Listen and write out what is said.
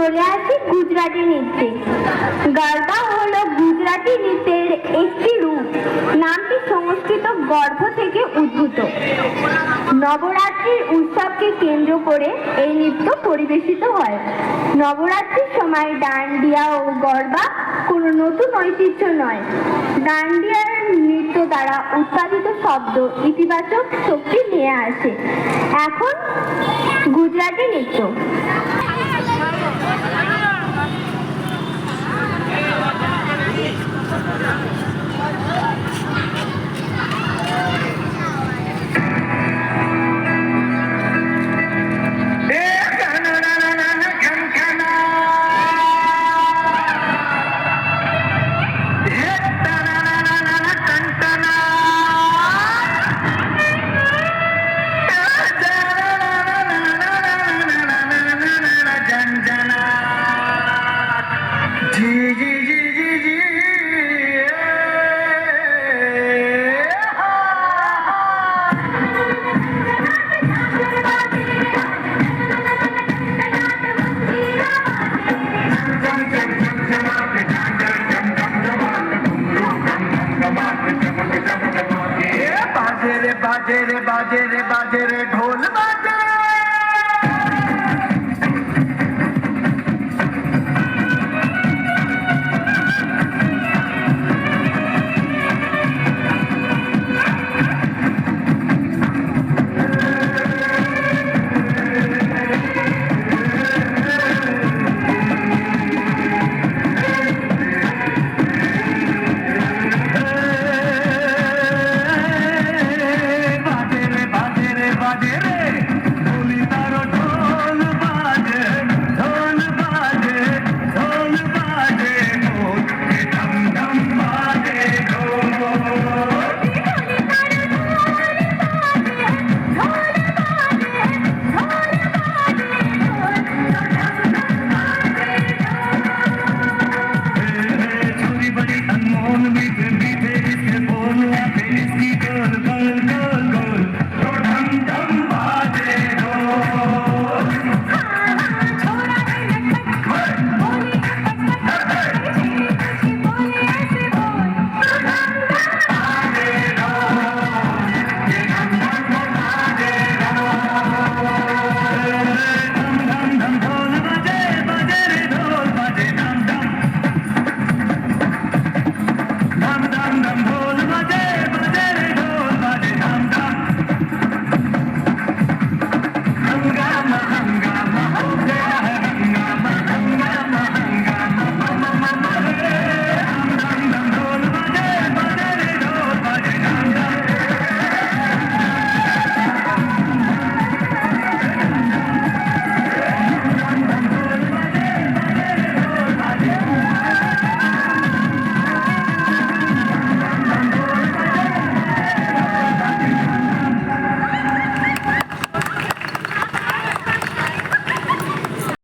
চলে আসি গুজরাটি নৃত্যে। গরবা হলো গুজরাটি নৃত্যের একটি রূপ। নামটি সংস্কৃত গর্ভ থেকে উদ্ভূত। নবরাত্রির উৎসবকে কেন্দ্র করে এই নৃত্য পরিবেশিত হয়। নবরাত্রির সময় ডান্ডিয়া ও গরবা কোনো নতুন ঐতিহ্য নয়। ডান্ডিয়ার নৃত্য দ্বারা উৎপাদিত শব্দ ইতিবাচক শক্তি নিয়ে আসে। এখন গুজরাটি নৃত্য। বাজে রে বাজে রে বাজে রে ঢোল বাজে।